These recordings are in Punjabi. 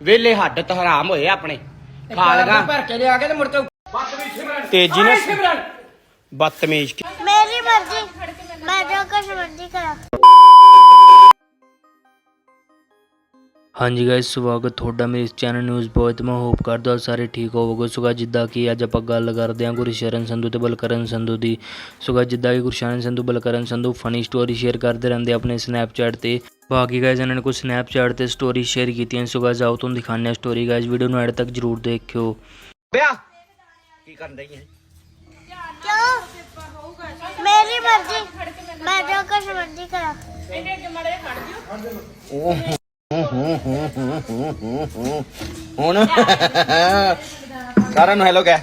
ਵੇਲੇ ਹੱਡ ਤਾਂ ਹਰਾਮ ਹੋਏ ਆਪਣੇ। ਖਾ ਲਗਾ ਭਰ ਕੇ ਲਿਆ ਕੇ ਤੇ ਮੁੜ ਕੇ ਤੇਜ਼ੀ ਨਾਲ ਬਦਤਮੀਜ਼ ਮੇਰੀ ਮਰਜ਼ੀ। ਮੈਂ ਜੋ ਕੁਛ ਮਰਜ਼ੀ ਕਰਾਂ। ਹਾਂਜੀ ਗਾਇਸ ਸਵਾਗਤ ਤੁਹਾਡਾ ਮੇਰੇ ਇਸ ਚੈਨਲ ਨਿਊਜ਼ ਬੋਏ ਤੇ ਮੈਂ ਹੋਪ ਕਰਦਾ ਹਾਂ ਸਾਰੇ ਠੀਕ ਹੋਵੋਗੇ। ਸੋ guys, ਜਿੱਦਾਂ ਕਿ ਅੱਜ ਆਪਾਂ ਗੱਲ ਕਰਦੇ ਹਾਂ ਗੁਰਸ਼ਰਨ ਸੰਧੂ ਤੇ ਬਲਕਰਨ ਸੰਧੂ ਦੀ। ਸੋ guys, ਜਿੱਦਾਂ ਕਿ Gursharan Sandhu Balkaran Sandhu funny story share ਕਰਦੇ ਰਹਿੰਦੇ ਆਪਣੇ ਸਨੈਪਚੈਟ ਤੇ। ਬਾਕੀ ਗਾਇਸ ਇਹਨਾਂ ਨੇ ਕੁਝ ਸਨੈਪਚੈਟ ਤੇ ਸਟੋਰੀ ਸ਼ੇਅਰ ਕੀਤੀਆਂ ਸੋ guys, ਆਓ ਤੁਹਾਨੂੰ ਦਿਖਾਉਂਦੇ ਹਾਂ ਸਟੋਰੀ ਗਾਇਸ ਵੀਡੀਓ ਨੂੰ ਐਡ ਤੱਕ ਜਰੂਰ ਦੇਖਿਓ। ਵਿਆਹ? ਕੀ ਕਰਨ ਰਹੀ ਹੈ ਕਿਉਂ? ਮੇਰੀ ਮਰਜ਼ੀ। ਮੈਂ ਜੋ ਮਰਜ਼ੀ ਕਰਾਂ। ਹੁਣ? ਸਾਰਿਆਂ ਨੂੰ ਹੈਲੋ ਕਹਿ।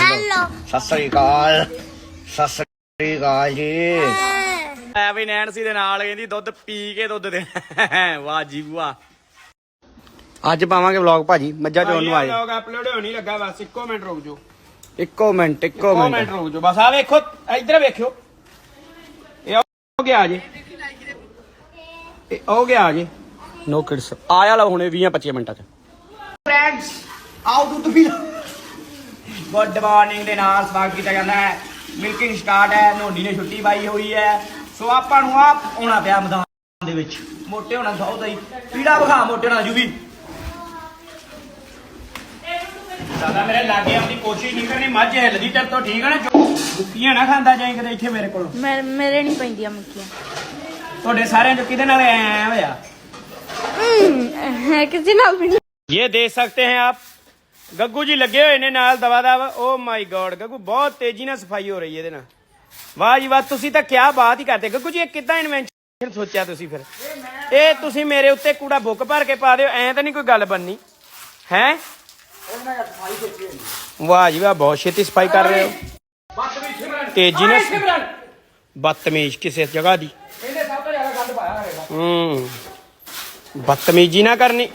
ਹੈਲੋ ਸਤਿ ਸ੍ਰੀ ਅਕਾਲ। ਸਤਿ ਸ੍ਰੀ ਅਕਾਲ ਜੀ। ਐ ਵੀ ਨੈਣਸੀ ਦੇ ਨਾਲ ਕਹਿੰਦੀ ਦੁੱਧ ਪੀ ਕੇ ਦੁੱਧ ਦੇ। ਵਾਹ ਜੀ ਵਾਹ। ਅੱਜ ਪਾਵਾਂਗੇ ਵਲੌਗ ਭਾਜੀ ਮੱਝਾਂ ਚੋਣ ਨੂੰ ਆਏ। ਲੋਗ ਅਪਲੋਡ ਹੋਣੀ ਲੱਗਾ ਬਸ ਇੱਕੋ ਮਿੰਟ ਰੁਕ ਜਾਓ। ਇੱਕੋ ਮਿੰਟ ਇੱਕੋ ਮਿੰਟ। ਮਿੰਟ ਰੁਕ ਜਾਓ। ਬਸ ਆ ਵੇਖੋ ਇੱਧਰ ਵੇਖਿਓ। ਇਹ ਹੋ ਗਿਆ ਜੀ। ਇਹ ਹੋ ਗਿਆ ਜੀ। ਨੋ ਕਿਡਸ ਆਇਆ ਲਾ ਹੁਣੇ 20 25 ਮਿੰਟਾਂ ਚ। ਫਰੈਂਡਸ ਆਓ ਦੁੱਧ ਪੀ ਗੁੱਡ ਮਾਰਨਿੰਗ ਦੇ ਨਾਲ ਸਵਾਗਤ ਕੀਤਾ ਜਾਂਦਾ ਹੈ। ਮਿਲਕਿੰਗ ਸਟਾਰਟ ਹੈ ਨੋਨੀ ਨੇ ਛੁੱਟੀ ਪਾਈ ਹੋਈ ਹੈ। ਸੋ ਆਪਾਂ ਨੂੰ ਆ ਆਉਣਾ ਪਿਆ ਮੈਦਾਨ ਦੇ ਵਿੱਚ। ਮੋਟੇ ਹੋਣਾ ਸੌ ਦਾ ਹੀ। ਪੀੜਾ ਵਿਖਾ ਮੋਟੇ ਹੋਣਾ ਜੂਵੀ ਦਾਦਾ ਮੇਰੇ ਲਾਗੇ ਆਪਣੀ ਕੋਸ਼ਿਸ਼ ਨਹੀਂ ਕਰਨੀ ਮੱਝ ਹਿੱਲਦੀ ਤੇਰੇ ਤੋਂ ਠੀਕ ਹੈ ਨਾ? ਮੁੱਕੀਆਂ ਨਾ ਖਾਂਦਾ ਜਾਈਂ ਕਦੇ ਇੱਥੇ ਮੇਰੇ ਕੋਲ। ਮੇਰੇ ਨਹੀਂ ਪੈਂਦੀਆਂ ਮੁੱਕੀਆਂ। ਤੁਹਾਡੇ ਸਾਰਿਆਂ ਚੋਂ ਕਿਹਦੇ ਨਾਲ ਐ ਹੋਇਆ? ਹਮ, ਕਿਸੇ ਨਾਲ ਵੀ ਨਹੀਂ। ये देख सकते हैं आप ਗੱਗੂ ਜੀ ਲੱਗੇ ਹੋਏ ਨੇ ਨਾਲ ਦਵਾ ਦਵ। ਓ ਮਾਈ ਗੋਡ ਗੱਗੂ ਬਹੁਤ ਤੇਜ਼ੀ ਨਾਲ ਸਫ਼ਾਈ ਹੋ ਰਹੀ ਹੈ ਇਹਦੇ ਨਾਲ। ਵਾਹ ਜੀ ਵਾਹ, ਤੁਸੀਂ ਤਾਂ ਕਿਆ ਬਾਤ ਹੀ ਕਰਦੇ ਗੱਗੂ ਜੀ, ਇਹ ਕਿੱਦਾਂ ਇਨਵੈਂਸ਼ਨ ਸੋਚਿਆ ਤੁਸੀਂ ਫਿਰ? ਇਹ ਤੁਸੀਂ ਮੇਰੇ ਉੱਤੇ ਕੂੜਾ ਬੁੱਕ ਭਰ ਕੇ ਪਾ ਦਿਓ, ਐ ਤਾਂ ਨਹੀਂ ਕੋਈ ਗੱਲ ਬੰਨੀ ਹੈ? ਵਾਹ ਜੀ ਵਾਹ, ਬਹੁਤ ਛੇਤੀ ਸਫ਼ਾਈ ਕਰ ਰਹੇ ਹੋ। ਤੇਜ਼ੀ ਨਾਲ ਬਦਤਮੀਜ਼ ਕਿਸੇ ਜਗ੍ਹਾ ਦੀ। ਇਹਨੇ ਸਭ ਤੋਂ ਜ਼ਿਆਦਾ ਗੰਦ ਪਾਇਆ ਹੋਵੇਗਾ ਹੂੰ, ਬਦਤਮੀਜ਼ੀ ਨਾ ਕਰਨੀ।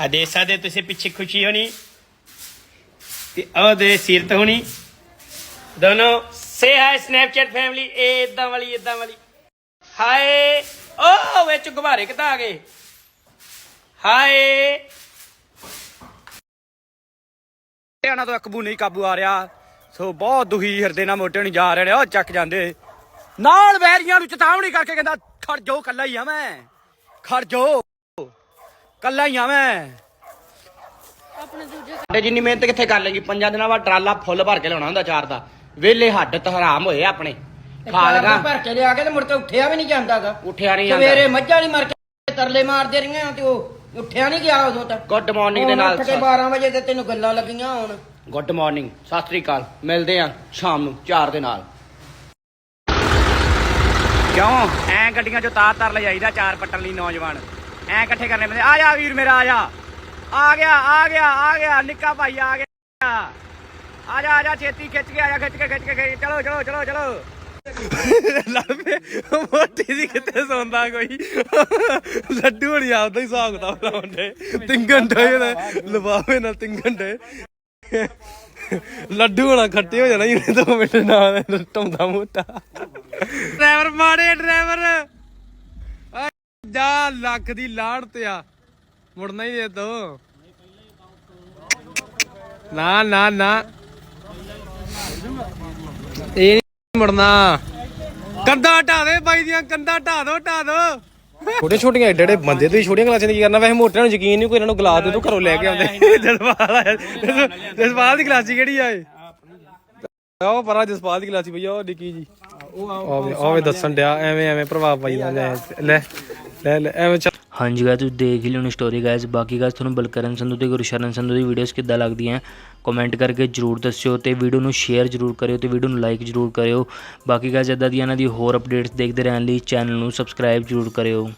ਆਦੇਸ਼ਾ ਦੇ ਤੁਸੀਂ, ਪਿੱਛੇ ਖੁਸ਼ੀ ਹੋਣੀ ਤੇ ਉਹਦੇ ਸਿਰਤ ਹੋਣੀ। ਦੋਨੋਂ ਸੇ ਹਾਈ ਸਨੈਪਚੈਟ ਫੈਮਿਲੀ ਇਹ ਇਦਾਂ ਵਾਲੀ ਇਦਾਂ ਵਾਲੀ। ਹਾਏ ਓ ਵਿੱਚ ਗੁਬਾਰੇ ਕਿਤਾ ਆ ਗਏ? ਹਾਏ ਇਹਨਾਂ ਤੋਂ ਅਕਬੂ ਨਹੀਂ ਕਾਬੂ ਆ ਰਿਹਾ। ਸੋ ਬਹੁਤ ਦੁਖੀ ਹਿਰਦੇ ਨਾਲ ਮੋਟੇ ਨੂੰ ਜਾ ਰਹੇ ਨੇ ਉਹ ਚੱਕ ਜਾਂਦੇ। ਨਾਲ ਵੈਰੀਆਂ ਨੂੰ ਚੇਤਾਵਨੀ ਕਰਕੇ ਕਹਿੰਦਾ ਖੜ ਜਾਓ ਕੱਲਾ ਹੀ ਆ ਮੈਂ। ਖੜ ਜਾਓ। ਕੱਲਾ ਹੀ ਆ ਮੈਂ। ਸਾਡੇ ਜਿੰਨੀ ਮਿਹਨਤ ਕਿੱਥੇ ਕਰ ਲੇਗੀ? ਪੰਜਾਂ ਦਿਨਾਂ ਬਾਅਦ ਟਰਾਲਾ ਫੁੱਲ ਭਰ ਕੇ ਲਿਆਉਣਾ ਹੁੰਦਾ ਚਾਰ ਦਾ। ਵੇਲੇ ਹੱਡ ਤਾਂ ਹਰਾਮ ਹੋਏ ਆਪਣੇ। ਖਾ ਲਗਾ। ਭਰ ਕੇ ਲਿਆ ਕੇ ਤੇ ਮੁੜ ਕੇ ਉੱਠਿਆ ਵੀ ਨਹੀਂ ਜਾਂਦਾਗਾ। ਉੱਠਿਆ ਨਹੀਂ ਸਵੇਰੇ ਜਾਂਦਾ ਮੱਝਾਂ ਨਹੀਂ ਮਰ ਕੇ ਤਰਲੇ ਮਾਰਦੇ ਰਹੀਆਂ ਤੇ ਉਹ ਉੱਠਿਆ ਨਹੀਂ ਗਿਆ ਉਦੋਂ ਤੱਕ। ਗੁੱਡ ਮਾਰਨਿੰਗ ਦੇ ਨਾਲ ਉੱਠ ਕੇ 12 ਵਜੇ ਤੇ ਤੈਨੂੰ ਗੱਲਾਂ ਲੱਗੀਆਂ ਹੁਣ। ਗੁੱਡ ਮਾਰਨਿੰਗ ਸਤਿ ਸ੍ਰੀ ਅਕਾਲ। ਮਿਲਦੇ ਆ ਸ਼ਾਮ ਨੂੰ 4 ਦੇ ਨਾਲ। ਕਿਉਂ? ਐ ਗੱਡੀਆਂ ਚੋਂ ਤਾਰ ਤਾਰ ਲੈ ਜਾਈਦਾ ਚਾਰ ਪੱਟਣ ਲਈ ਨੌਜਵਾਨ। ਐ ਇਕੱਠੇ ਕਰਨੇ ਪੈਂਦੇ। ਆ ਜਾ ਵੀਰ ਮੇਰਾ ਆ ਜਾ। ਆ ਗਿਆ ਆ ਗਿਆ ਆ ਗਿਆ। ਨਿੱਕਾ ਭਾਈ ਆ ਗਿਆ। ਆ ਜਾ ਆ ਜਾ ਛੇਤੀ ਖਿੱਚ ਕੇ ਆ ਜਾ ਖਿੱਚ ਕੇ ਖਿੱਚ ਕੇ, ਖਿੱਚ- ਚਲੋ ਚਲੋ ਚਲੋ ਚਲੋ। ਲੱਭੇ। ਮੋਟੀ ਦੀ ਕਿੱਥੇ ਸੌਂਦਾ ਕੋਈ? ਲੱਡੂ ਹਣੀ ਆਪਦਾ ਹੀ ਹਿਸਾਬ ਕਿਤਾਬ ਲਾਉਂਦੇ ਤਿੰਗਣ ਡੇ ਲਵਾਵੇ ਨਾਲ ਤਿੰਗਣ ਡੇ ਲੱਡੂ ਹੋਣਾ ਖੱਟੇ ਹੋ ਜਾਣਾ ਇਹਨੇ ਦੋ ਮਿੰਟ ਨਾਲ ਟੰਦਾ ਮੋਟਾ। ਡਰਾਈਵਰ ਮਾੜੇ ਡਰਾਈਵਰ। ਆ ਜਾ ਲੱਖ ਦੀ ਲਾੜ ਤੇ ਆ। ਮੁੜਨਾ ਹੀ ਦੇ ਦੋ ਨਾ ਨਾ ਨਾ। ਇਹ ਨਹੀਂ ਮੁੜਨਾ। ਕੰਦਾ ਹਟਾ ਦੇ ਬਾਈ ਦੀਆਂ ਕੰਦਾ ਹਟਾ ਦੋ ਹਟਾ ਦੋ। ਛੋਟੇ ਛੋਟੀਆਂ ਏਡੇ ਏਡੇ ਬੰਦੇ ਤੁਸੀਂ ਛੋਟੀਆਂ ਕਲਾਸਾਂ ਦੀ ਕੀ ਕਰਨਾ? ਵੈਸੇ ਮੋਟਿਆਂ ਨੂੰ ਯਕੀਨ ਨਹੀਂ ਕੋਈ ਇਹਨਾਂ ਨੂੰ ਗਲਾਸ ਦੇ ਦੋ ਘਰੋਂ ਲੈ ਕੇ ਆਉਂਦੇ। ਜਸਪਾਲ ਆਇਆ ਜਸਪਾਲ ਦੀ ਕਲਾਸ ਕਿਹੜੀ ਆ ਇਹ? ਉਹ ਪਰਾਂ ਜਸਪਾਲ ਦੀ ਕਲਾਸ ਭਈਆ ਉਹ ਨਿੱਕੀ ਜੀ। ਉਹ ਉਹ ਦੱਸਣ ਡਿਆ ਐਵੇਂ ਐਵੇਂ ਪ੍ਰਭਾਵ ਪਾਈ ਦਾ ਲੈ ਲੈ ਐਵੇਂ ਹਾਂਜੀ ਗਾਇਸ ਤੁਸੀਂ ਦੇਖ ਹੀ ਲਿਓਣੀ ਸਟੋਰੀ ਗਾਇਜ਼ ਬਾਕੀ ਗਾਇਸ ਤੁਹਾਨੂੰ ਬਲਕਰਨ ਸੰਧੂ ਤੇ ਗੁਰਸ਼ਰਨ ਸੰਧੂ ਦੀ ਵੀਡੀਓਜ਼ ਕਿੱਦਾਂ ਲੱਗਦੀਆਂ ਕਮੈਂਟ ਕਰਕੇ ਜਰੂਰ ਦੱਸਿਓ ਤੇ ਵੀਡੀਓ ਨੂੰ ਸ਼ੇਅਰ ਜਰੂਰ ਕਰਿਓ ਤੇ ਵੀਡੀਓ ਨੂੰ ਲਾਈਕ ਜਰੂਰ ਕਰਿਓ। ਬਾਕੀ ਗਾਇਸ ਇਦਾਂ ਦੀਆਂ ਇਹਨਾਂ ਦੀ ਹੋਰ ਅਪਡੇਟਸ ਦੇਖਦੇ ਰਹਿਣ ਲਈ ਚੈਨਲ ਨੂੰ ਸਬਸਕ੍ਰਾਈਬ ਜਰੂਰ ਕਰਿਓ।